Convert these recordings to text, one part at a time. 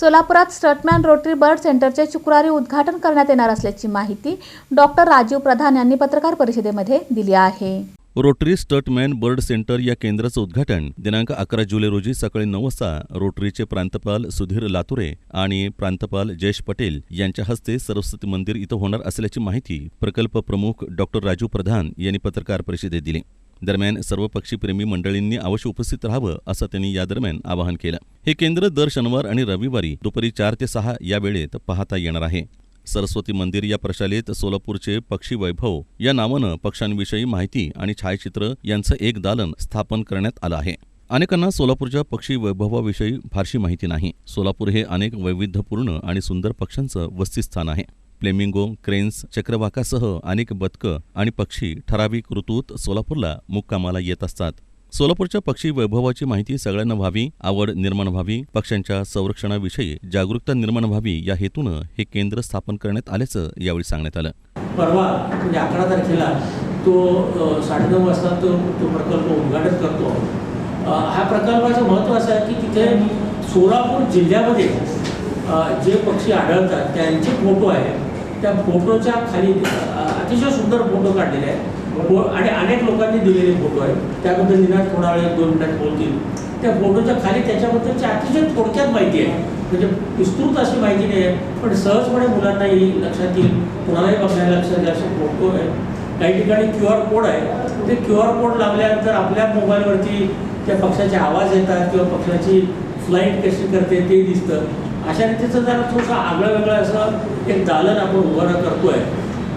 सोलापुरात स्टटमॅन rotary bird सेंटरचे शुक्रवारी उद्घाटन करण्यात येणार असल्याची माहिती डॉक्टर राजीव प्रधान यांनी पत्रकार परिषदेमध्ये दिली आहे. रोटरी स्टटमॅन बर्ड सेंटर या केंद्राचं उद्घाटन दिनांक अकरा जुलै रोजी सकाळी नऊ वाजता रोटरीचे प्रांतपाल सुधीर लातुरे आणि प्रांतपाल जयेश पटेल यांच्या हस्ते सरस्वती मंदिर इथं होणार असल्याची माहिती प्रकल्प प्रमुख डॉक्टर राजू प्रधान यांनी पत्रकार परिषदेत दिली. दरम्यान सर्व पक्षीप्रेमी मंडळींनी अवश्य उपस्थित राहावं असं त्यांनी या दरम्यान आवाहन केलं. हे केंद्र दर शनिवार आणि रविवारी दुपारी चार ते सहा या वेळेत पाहता येणार आहे. सरस्वती मंदिर या प्रशालेत सोलापूरचे पक्षी वैभव या नावानं पक्ष्यांविषयी माहिती आणि छायाचित्र यांचं एक दालन स्थापन करण्यात आलं आहे. अनेकांना सोलापूरच्या पक्षी वैभवाविषयी फारशी माहिती नाही. सोलापूर हे अनेक वैविध्यपूर्ण आणि सुंदर पक्ष्यांचं वस्तीस्थान आहे. फ्लेमिंगो क्रेन्स चक्रवाकासह अनेक बदकं आणि पक्षी ठराविक ऋतूत सोलापूरला मुक्कामाला येत असतात. सोलापूरच्या पक्षी वैभवाची माहिती सगळ्यांना व्हावी आवड निर्माण व्हावी पक्ष्यांच्या संरक्षणाविषयी जागरूकता निर्माण व्हावी या हेतूनं हे केंद्र स्थापन करण्यात आल्याचं यावेळी सांगण्यात आलं. परवा म्हणजे अकरा तारखेला तो साडेनऊ वाजता तो तो प्रकल्प उद्घाटन करतो. हा प्रकल्पाचं महत्त्व असं आहे की तिथे सोलापूर जिल्ह्यामध्ये जे पक्षी आढळतात त्यांचे फोटो आहेत. त्या फोटोच्या खाली अतिशय सुंदर फोटो काढलेले आहेत. हो, आणि अनेक लोकांनी दिलेले फोटो आहेत. त्याबद्दल निनाद थोडा वेळ दोन मिनिटात बोलतील. त्या फोटोच्या खाली त्याच्याबद्दलची अतिशय थोडक्यात माहिती आहे. म्हणजे विस्तृत अशी माहिती नाही आहे पण सहजपणे मुलांना येईल लक्षात येईल. कुणालाही बघायला लक्षात येईल असे फोटो आहे काही ठिकाणी क्यू आर कोड आहे. ते क्यू आर कोड लावल्यानंतर आपल्या मोबाईलवरती त्या पक्षाचे आवाज येतात किंवा पक्षाची फ्लाईट कशी करते ते दिसतं. अशा रीतीचं जरा थोडंसं आगळं वेगळं असं एक दालन आपण उभारा करतोय.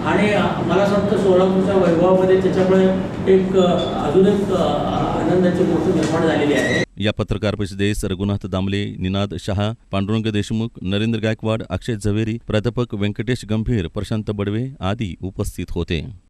आणि मला असं वाटतं सोलापूरच्या वैभवामध्ये त्याच्यामुळे एक अजून एक आनंदाची गोष्ट निर्माण झालेली आहे. या पत्रकार परिषदेस रघुनाथ दामले निनाद शहा पांडुरंग देशमुख नरेंद्र गायकवाड अक्षय झवेरी प्राध्यापक व्यंकटेश गंभीर प्रशांत बडवे आदी उपस्थित होते.